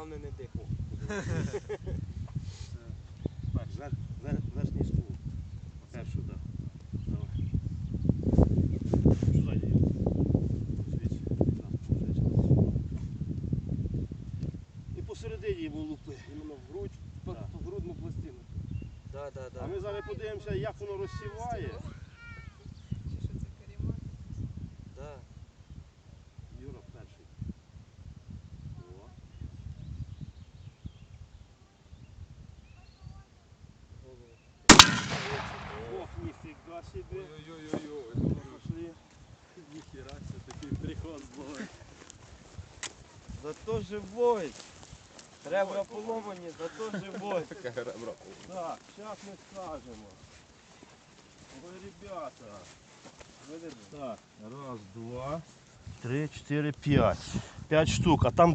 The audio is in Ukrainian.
Головне не вер, верхній ствол. Першу, так. І посередині йому лупи. Іменно в грудь, по, грудну пластину. Да, да, да. А ми зараз подивимося, як воно розсіває. Ох, ніфіга собі. Ой-ой-ой, Пошли. ніхіра, це такий прикол був. Зато живой. Ребра поломані, зато живой. Так, зараз ми скажемо. Ой, ребята. Так, раз, два, три, чотири, п'ять. П'ять штук, а там